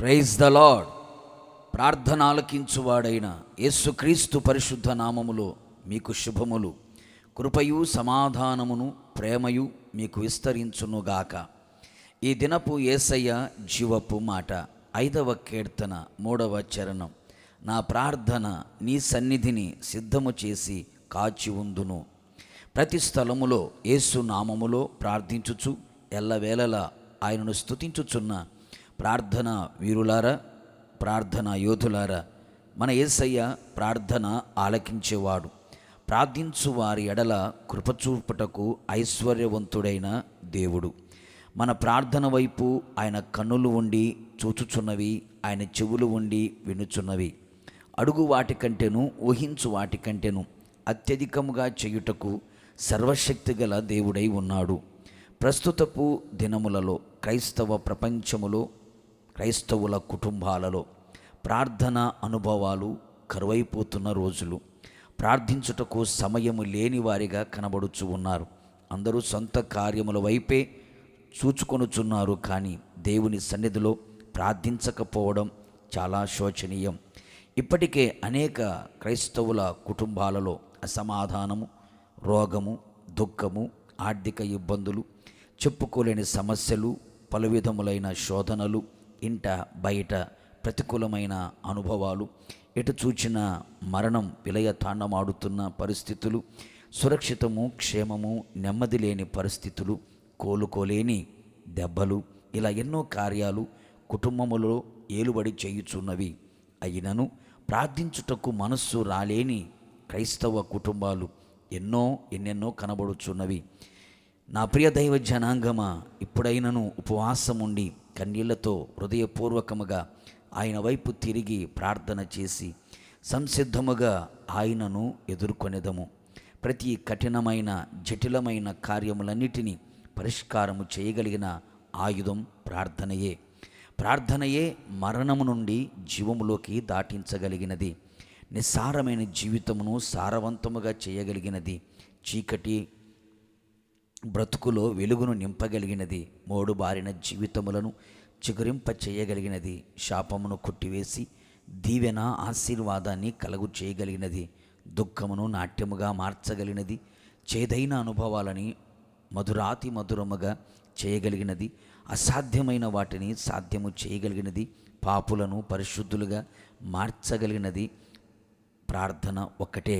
Praise the lord ప్రార్థన ఆలకించువాడైన యేసుక్రీస్తు పరిశుద్ధ నామములో మీకు శుభములు. కృపయు సమాధానమును ప్రేమయు మీకు విస్తరించునుగాక. ఈ దినపు ఏసయ్య జీవపు మాట ఐదవ కీర్తన మూడవ చరణం. నా ప్రార్థన నీ సన్నిధిని సిద్ధము చేసి కాచి ఉందును. ప్రతి స్థలములో యేసు నామములో ప్రార్థించుచు ఎల్లవేళలా ఆయనను స్థుతించుచున్న ప్రార్థన వీరులారా ప్రార్థన యోధులారా మన యేసయ్య ప్రార్థన ఆలకించేవాడు. ప్రార్థించు వారి ఎడల కృపచూపుటకు ఐశ్వర్యవంతుడైన దేవుడు. మన ప్రార్థన వైపు ఆయన కన్నులు ఉండి చూచుచున్నవి ఆయన చెవులు ఉండి వినుచున్నవి. అడుగు వాటికంటేను ఊహించు వాటికంటేను అత్యధికముగా చేయుటకు సర్వశక్తి గల దేవుడై ఉన్నాడు. ప్రస్తుతపు దినములలో క్రైస్తవ ప్రపంచములో క్రైస్తవుల కుటుంబాలలో ప్రార్థన అనుభవాలు కరువైపోతున్న రోజులు. ప్రార్థించుటకు సమయము లేని వారిగా కనబడుచు ఉన్నారు. అందరూ సొంత కార్యముల వైపే చూచుకొనుచున్నారు కానీ దేవుని సన్నిధిలో ప్రార్థించకపోవడం చాలా శోచనీయం. ఇప్పటికే అనేక క్రైస్తవుల కుటుంబాలలో అసమాధానము రోగము దుఃఖము ఆర్థిక ఇబ్బందులు చెప్పుకోలేని సమస్యలు పలు విధములైన శోధనలు ఇంట బయట ప్రతికూలమైన అనుభవాలు ఎటు చూచిన మరణం విలయ తాండమాడుతున్న పరిస్థితులు సురక్షితము క్షేమము నెమ్మది లేని పరిస్థితులు కోలుకోలేని దెబ్బలు ఇలా ఎన్నో కార్యాలు కుటుంబములో ఏలుబడి చేయుచున్నవి. అయినను ప్రార్థించుటకు మనస్సు రాలేని క్రైస్తవ కుటుంబాలు ఎన్నో ఎన్నెన్నో కనబడుచున్నవి. నా ప్రియ దైవ జనాంగమా ఇప్పుడైనను ఉపవాసం ఉండి కన్నీళ్ళతో హృదయపూర్వకముగా ఆయన వైపు తిరిగి ప్రార్థన చేసి సంసిద్ధముగా ఆయనను ఎదుర్కొనేదము. ప్రతి కఠినమైన జటిలమైన కార్యములన్నిటినీ పరిష్కారము చేయగలిగిన ఆయుధం ప్రార్థనయే. ప్రార్థనయే మరణము నుండి జీవములోకి దాటించగలిగినది. నిస్సారమైన జీవితమును సారవంతముగా చేయగలిగినది. చీకటి బ్రతుకులో వెలుగును నింపగలిగినది మోడు బారిన జీవితములను చిగురింప చేయగలిగినది శాపమును కొట్టివేసి దీవెన ఆశీర్వాదాన్ని కలుగు చేయగలిగినది దుఃఖమును నాట్యముగా మార్చగలిగినది చేదైన అనుభవాలని మధురాతి మధురముగా చేయగలిగినది అసాధ్యమైన వాటిని సాధ్యము చేయగలిగినది పాపులను పరిశుద్ధులుగా మార్చగలిగినది ప్రార్థన ఒక్కటే.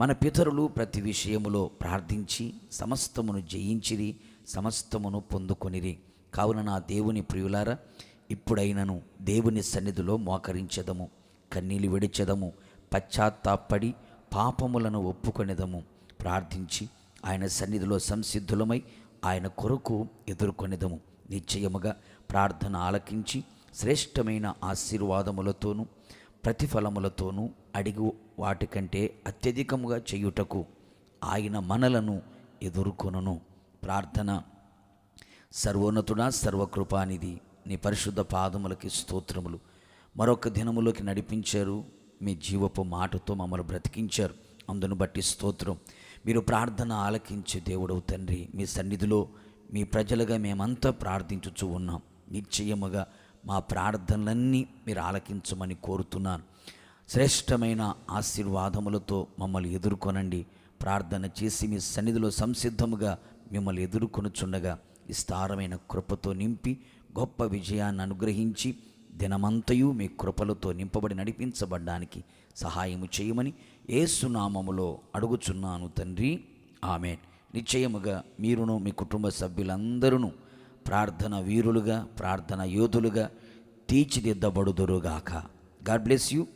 మన పితరులు ప్రతి విషయములో ప్రార్థించి సమస్తమును జయించిరి సమస్తమును పొందుకొనిరి. కావున నా దేవుని ప్రియులారా ఇప్పుడైనను దేవుని సన్నిధిలో మోకరించెదము కన్నీళ్ళు విడిచెదము పశ్చాత్తాపడి పాపములను ఒప్పుకొనేదము. ప్రార్థించి ఆయన సన్నిధిలో సంసిద్ధులమై ఆయన కొరకు ఎదుర్కొనేదము. నిశ్చయముగా ప్రార్థన ఆలకించి శ్రేష్టమైన ఆశీర్వాదములతోనూ ప్రతిఫలములతోనూ అడిగి వాటికంటే అత్యధికముగా చేయుటకు ఆయన మనలను ఎదుర్కొనను. ప్రార్థన. సర్వోన్నతుడా సర్వకృపానిధి నీ పరిశుద్ధ పాదములకి స్తోత్రములు. మరొక దినములోకి నడిపించారు. మీ జీవపు మాటతో మమ్మల్ని బ్రతికించారు. అందును బట్టి స్తోత్రం. మీరు ప్రార్థన ఆలకించే దేవుడవు తండ్రి. మీ సన్నిధిలో మీ ప్రజలుగా మేమంతా ప్రార్థించుచు ఉన్నాం. నిశ్చయముగా మా ప్రార్థనలన్నీ మీరు ఆలకించమని కోరుతున్నాను. శ్రేష్టమైన ఆశీర్వాదములతో మమ్మల్ని ఎదుర్కొనండి. ప్రార్థన చేసి మీ సన్నిధిలో సంసిద్ధముగా మిమ్మల్ని ఎదుర్కొనుచుండగా విస్తారమైన కృపతో నింపి గొప్ప విజయాన్ని అనుగ్రహించి దినమంతయు మీ కృపలతో నింపబడి నడిపించబడ్డానికి సహాయము చేయమని ఏసునామములో అడుగుచున్నాను తండ్రి. ఆమె నిశ్చయముగా మీరును మీ కుటుంబ సభ్యులందరూ ప్రార్థన వీరులుగా ప్రార్థన యోధులుగా తీర్చిదిద్దబడుదురుగాక. God bless you.